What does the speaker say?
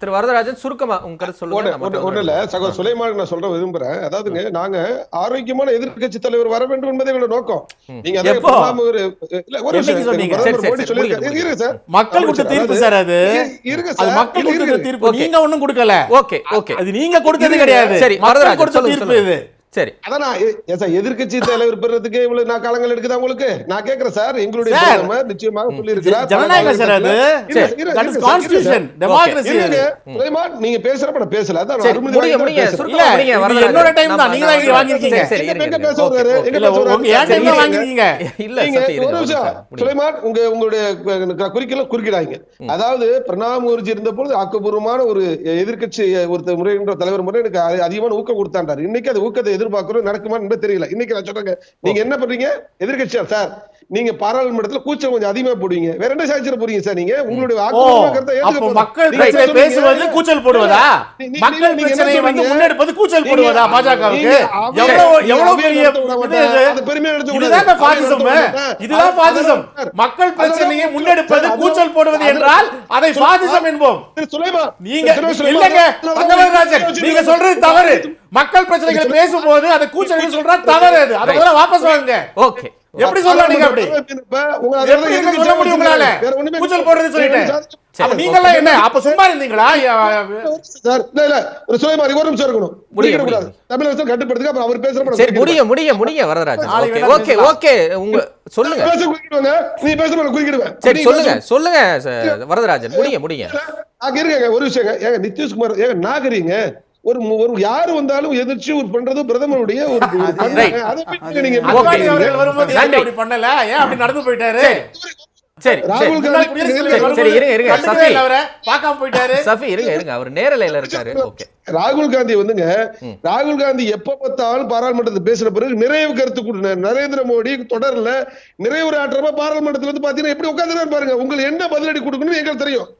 திரு வரதராஜன் சுருக்கமா உங்க கருத்து சொல்லுங்க ஒண்ணு- இல்ல. சகோ சுலைமான் நான் சொல்ற விரும்புறேன். அதாவதுங்க நாங்க ஆரோக்கியமான எதிர்க்கட்சி தலைவர் வர வேண்டும் என்பதே எங்களோட நோக்கம். நீங்க அதை ஒரு இல்ல ஒரு? பிரதமர் சரி, மக்கள் கொடுத்த தீர்ப்பு சார் அது? இருங்க சார். மக்கள் கொடுத்த. தீர்ப்பு. Okay. நீங்க ஒண்ணும் கொடுக்கல. Okay okay. அது நீங்க கொடுத்தது. கிடையாது. சரி வரதராஜன் கொடுத்த தீர்ப்பு இது. சரி. அதான் நான் எ- ஏன் சார் எதிர்க்கட்சி தலைவர் பெறதுக்கு இவ்வளவு நான் காலங்கள் எடுக்குதா உங்களுக்கு? நான் கேக்குறேன் சார். எங்களுடைய நிச்சயமாக சொல்லி இருக்கிறார் ஜனநாயகம் சார் அது. நீங்க பேசுறப்ப நான் பேசல. அதான் அனுமதி என்னோட time தான். நீங்க தான் வாங்கியிருக்கீங்க. சரி, எங்க பேச. வர்றாரு? எங்க டைம் வாங்கிருக்கீங்க இல்ல ஒரு ஒரு நிமிஷம். சுலைமான் உங்க உங்களுடைய குறிக்கல குறுக்கிடாங்க அதாவது பிரணாப் முகர்ஜி இருந்த பொழுது ஆக்கப்பூர்வமான ஒரு எதிர்க்கட்சி ஒருத்தர் முறைகின்ற தலைவர் முறை எனக்கு அதி- அதிகமான ஊக்கம் கொடுத்தாண்டாரு இன்னைக்கு அது ஊக்கத்தை எதிர்பார்க்கிறோம் நடக்குமான்னு என்பது தெரியல. இன்னைக்கு நான் சொல்றேங்க. நீங்க என்ன பண்றீங்க? எதிர்க்கட்சியா? சார் நீங்க பாராளுமன்றத்துல கூச்சம் கொஞ்சம் அதிகமா போடுவீங்க. வேற என்ன சாதிச்சிட போறீங்க சார் நீங்க? உங்களுடைய. மக்கள் பேசுவது? கூச்சல் போடுவதா? மக்கள் பிரச்சனையை வந்து? முன்னெடுப்பது கூச்சல் போடுவதா பாஜகவுக்கு? அவையை- எவ்வளவு எவ்வளவு பெரிய? அது பெருமையா நடத்த இதுதான் பாசிசம். இதுதான் பாசிசம். மக்கள் பிரச்சனையை முன்னெடுப்பது கூச்சல் போடுவது என்றால் அதை பாசிசம் என்போம். நீங்க இல்லங்க. நீங்க சொல்றது தவறு. மக்கள் பிரச்சனைகளை பேசும்போது அதை கூச்சல் சொல்றா தவறு அது. அதை முதல்ல வாபஸ் வாங்குங்க. ஓகே எப்படி சொல்லலாம் நீங்க அப்படி? எப்படி சொல்ல முடியும் உங்களால? வேற ஒண்ணுமே கூச்சல் போடுறது சொல்லிட்டேன். நீங்கெல்லாம் என்ன? அப்ப சும்மா இருந்தீங்களா? சார் இல்ல இல்ல. ஒரு சுலைமான் ஒரு நிமிஷம் இருக்கணும். முடியும், முடிக்க கூடாது தமிழ் அரசு கட்டுப்படுத்துங்க அப்புறம் அவர் பேசுறப்ப நான் சரி குறுக்கிடுவேன். முடிய முடிய நாளைக்கு ஓகே ஓகே. ஓகே உங்க சொல்லுங்க. பேச குறுக்கிடுவாங்க. நீ பேச நான் குறுக்கிடுவேன். சரி நீ சொல்லுங்க சொல்லுங்க வரதராஜன். முடிய முடிய அங்க இருக்கங்க ஒரு விஷயங்க ஏங்க நிதிஷ்குமார் ஏங்க நாகரிங்க ஒரு ஒரு யாரு வந்தாலும் எதிர்ச்சி ஒரு பண்றது பிரதமருடைய ஒரு நீங்க பண்ணல? ஏன் அப்படி நடந்து போயிட்டாரு? சரி. சரி ராகுல் காந்தி இருங்க, சஃபி. பார்க்காம போயிட்டாரு. சஃபி இருங்க இருங்க. அவர் நேரலையில இருக்காரு. ஓகே. ராகுல் காந்தி வந்துங்க ராகுல் காந்தி எப்ப பார்த்தாலும் பாராளுமன்றத்தில் பேசுற பிறகு நிறைவு கருத்து கொடுன நரேந்திர மோடி தொடர்ல நிறைவுரையாற்றமா பாராளுமன்றத்துல வந்து பாத்தீங்கன்னா எப்படி உட்கார்ந்து பாருங்க. உங்களுக்கு என்ன பதிலடி கொடுக்கணும்னு எங்களுக்கு தெரியும்.